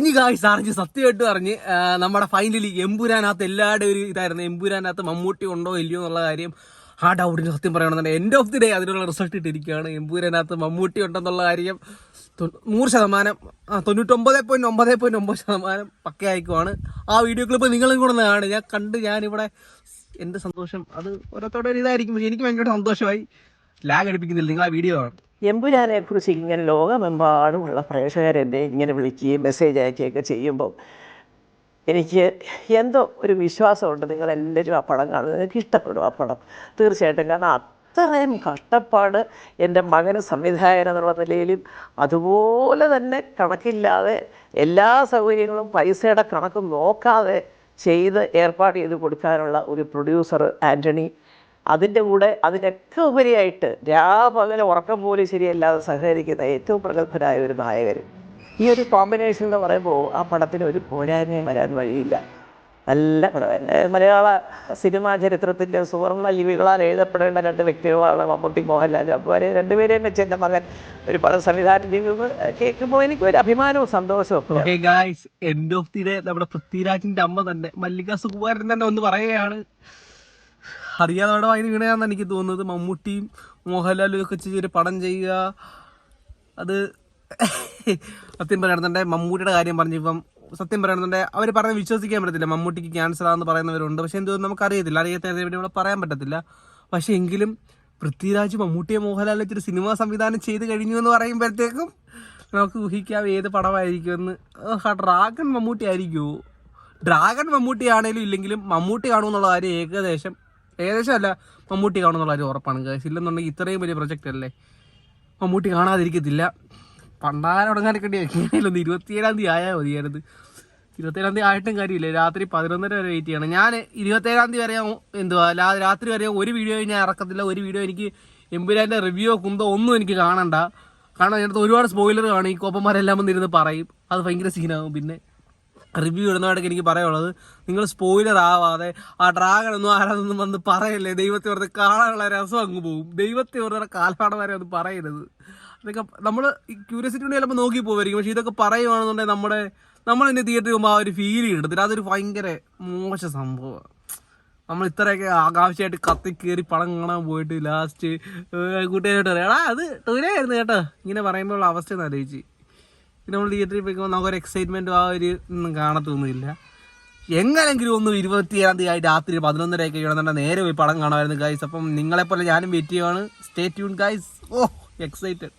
ഇനി ഗായ്സ് അറിഞ്ഞ് സത്യമായിട്ട് പറഞ്ഞ് നമ്മുടെ ഫൈനലി എമ്പുരാനകത്ത് എല്ലാവരുടെയും ഒരു ഇതായിരുന്നു. എമ്പുരാനകത്ത് മമ്മൂട്ടി ഉണ്ടോ ഇല്ലയോ എന്നുള്ള കാര്യം ആ ഡൗട്ടിന് സത്യം പറയണമെന്നുണ്ട് എൻഡ് ഓഫ് ദി ഡേ അതിനുള്ള റിസൾട്ട് ഇട്ടിരിക്കുകയാണ് എമ്പൂരനകത്ത് മമ്മൂട്ടി ഉണ്ടെന്നുള്ള കാര്യം. നൂറ് ശതമാനം തൊണ്ണൂറ്റൊമ്പത് പോയിന്റ് ഒമ്പത് പോയിന്റ് ഒമ്പത് ശതമാനം പക്കയായിക്കുവാണ്. ആ വീഡിയോ ക്ലിപ്പ് നിങ്ങളും കൂടെ ഒന്ന് കാണും ഞാൻ കണ്ട് ഞാനിവിടെ എന്റെ സന്തോഷം. അത് ഓരോരുത്തരുടെ ഒരു ഇതായിരിക്കും. എനിക്ക് ഭയങ്കര സന്തോഷമായി. ലാഗ് അടിപ്പിക്കുന്നില്ല നിങ്ങൾ ആ വീഡിയോ എമ്പുരാനെ കുറിച്ച് ഇങ്ങനെ ലോകമെമ്പാടുമുള്ള പ്രേക്ഷകരെന്നെ ഇങ്ങനെ വിളിക്കുകയും മെസ്സേജ് അയക്കുകയൊക്കെ ചെയ്യുമ്പോൾ എനിക്ക് എന്തോ ഒരു വിശ്വാസമുണ്ട് നിങ്ങളെല്ലാവരും ആ പടം കാണുന്നത്. എനിക്ക് ഇഷ്ടപ്പെടും ആ പടം. തീർച്ചയായിട്ടും കാരണം അത്രയും കഷ്ടപ്പാട് എന്റെ മകന് സംവിധായകൻ എന്നുള്ള നിലയിലും അതുപോലെ തന്നെ കണക്കില്ലാതെ എല്ലാ സൗകര്യങ്ങളും പൈസയുടെ കണക്ക് നോക്കാതെ ചെയ്ത് ഏർപ്പാട് ചെയ്ത് കൊടുക്കാനുള്ള ഒരു പ്രൊഡ്യൂസർ ആന്റണി അതിന്റെ കൂടെ അതിനൊക്കെ ഉപരിയായിട്ട് രാപകൽ ഉറക്കം പോലും ശരിയല്ലാതെ സഹകരിക്കുന്ന ഏറ്റവും പ്രഗത്ഭരായ ഒരു നായകൻ. ഈ ഒരു കോമ്പിനേഷൻ എന്ന് പറയുമ്പോൾ ആ പടത്തിന് ഒരു പോരായ്മയും വരാൻ വഴിയില്ല. നല്ല മലയാള സിനിമാ ചരിത്രത്തിന്റെ സുവർണ ലിപികളാൽ എഴുതപ്പെടേണ്ട രണ്ട് വ്യക്തികളാണ് മമ്മൂട്ടി മോഹൻലാൽ അപ്പോൾ രണ്ടുപേരെയും വെച്ച് എന്റെ മകൻ ഒരു പടം സംവിധാനം കേൾക്കുമ്പോൾ എനിക്ക് ഒരു അഭിമാനവും സന്തോഷവും എൻഡ് ഓഫ് ദി ഡേ നമ്മുടെ പൃഥ്വിരാജിന്റെ അമ്മ തന്നെ മല്ലിക സുകുമാരൻ തന്നെ ഒന്ന് പറയുകയാണ്. അറിയാതെ അവിടെ വായന വീണയാന്ന് എനിക്ക് തോന്നുന്നത്. മമ്മൂട്ടിയും മോഹൻലാലും ഒക്കെ ചെയ്ത് ഒരു പടം ചെയ്യുക. അത് സത്യം പറയണമെന്നുണ്ടെ മമ്മൂട്ടിയുടെ കാര്യം പറഞ്ഞിപ്പം സത്യം പറയണമെന്നുണ്ടെ അവർ പറഞ്ഞ് വിശ്വസിക്കാൻ പറ്റത്തില്ല മമ്മൂട്ടിക്ക് ക്യാൻസർ ആണെന്ന് പറയുന്നവരുണ്ട്. പക്ഷെ എന്തോ നമുക്കറിയത്തില്ല. അറിയാത്ത ഇവിടെ പറയാൻ പറ്റത്തില്ല. പക്ഷെ എങ്കിലും പൃഥ്വിരാജ് മമ്മൂട്ടിയെ മോഹൻലാൽ വെച്ചൊരു സിനിമ സംവിധാനം ചെയ്ത് കഴിഞ്ഞു എന്ന് പറയുമ്പോഴത്തേക്കും നമുക്ക് ഊഹിക്കാം ഏത് പടമായിരിക്കുമെന്ന് ഡ്രാഗൺ മമ്മൂട്ടി ആയിരിക്കുമോ ഡ്രാഗൺ മമ്മൂട്ടി ആണെങ്കിലും ഇല്ലെങ്കിലും മമ്മൂട്ടി കാണുമെന്നുള്ള കാര്യം ഏകദേശം ഏകദേശം അല്ല മമ്മൂട്ടി കാണുമെന്നുള്ള ഒരു ഉറപ്പാണ് guys. ഇല്ലെന്നുണ്ടെങ്കിൽ ഇത്രയും വലിയ പ്രൊജക്റ്റ് അല്ലേ? മമ്മൂട്ടി കാണാതിരിക്കത്തില്ല. പണ്ടാരം തുടങ്ങാനൊക്കെ ഒന്ന് ഇരുപത്തിയേഴാം തീയതി ആയാൽ മതിയായിരുന്നു. ഇരുപത്തേഴാം തീയതി ആയിട്ടും കാര്യമില്ല. രാത്രി പതിനൊന്നര വരെ വെയിറ്റ് ചെയ്യണം. ഞാൻ ഇരുപത്തേഴാം തീയതി വരെ എന്തുവാ രാത്രി വരെ ഒരു വീഡിയോ ഞാൻ ഇറക്കത്തില്ല. ഒരു വീഡിയോ എനിക്ക് എമ്പുരാന്റെ റിവ്യൂ കുന്തോ ഒന്നും എനിക്ക് കാണണ്ട. കാരണം അതിനകത്ത് ഒരുപാട് സ്പോയിലർ കാണും. ഈ കോപ്പന്മാരെല്ലാം വന്നിരുന്ന് പറയും. അത് ഭയങ്കര സീനാകും പിന്നെ. റിവ്യൂ ഇടുന്നതായിട്ട് എനിക്ക് പറയാനുള്ളത്. നിങ്ങൾ സ്പോയിലർ ആവാതെ ആ ഡ്രാഗൺ ഒന്നും ആരാതൊന്നും വന്ന് പറയല്ലേ? ദൈവത്തെ വെറുതെ കാണാനുള്ള രസം അങ്ങ് പോകും ദൈവത്തെ വെറുതെ കാൽപ്പാട വരെ അത് പറയരുത്. അതൊക്കെ നമ്മൾ ക്യൂരിയസിറ്റി കൊണ്ട് ചിലപ്പോൾ നോക്കി പോവായിരിക്കും. പക്ഷേ ഇതൊക്കെ പറയുവാണെന്നുണ്ടെങ്കിൽ നമ്മുടെ നമ്മൾ ഇന്ന് തിയേറ്ററിൽ പോകുമ്പോൾ ആ ഒരു ഫീൽ കിട്ടത്തില്ല അതൊരു ഭയങ്കര മോശ സംഭവമാണ്. നമ്മൾ ഇത്രയൊക്കെ ആകാംക്ഷയായിട്ട് കത്തി കയറി പടം കാണാൻ പോയിട്ട് ലാസ്റ്റ് കൂട്ടുകാരായിട്ട് പറയാം. എടാ അത് ടൂരായിരുന്നു കേട്ടോ. ഇങ്ങനെ പറയുമ്പോൾ അവസ്ഥ ഒന്ന് ആലോചിച്ച്. പിന്നെ നമ്മൾ തിയേറ്ററിൽ പോയിക്കുമ്പോൾ നമുക്കൊരു എക്സൈറ്റ്മെന്റും ആ ഒരു ഒന്നും കാണത്തൊന്നുമില്ല. എങ്ങനെങ്കിലും ഒന്ന് ഇരുപത്തിയേഴാം തീയതി രാത്രി പതിനൊന്നരയൊക്കെ കഴിയണം നേരെ പോയി പടം കാണുമായിരുന്നു ഗൈസ് അപ്പം നിങ്ങളെപ്പോലെ ഞാനും വെയിറ്റ് ചെയ്യുവാണ്. Stay tune guys oh excited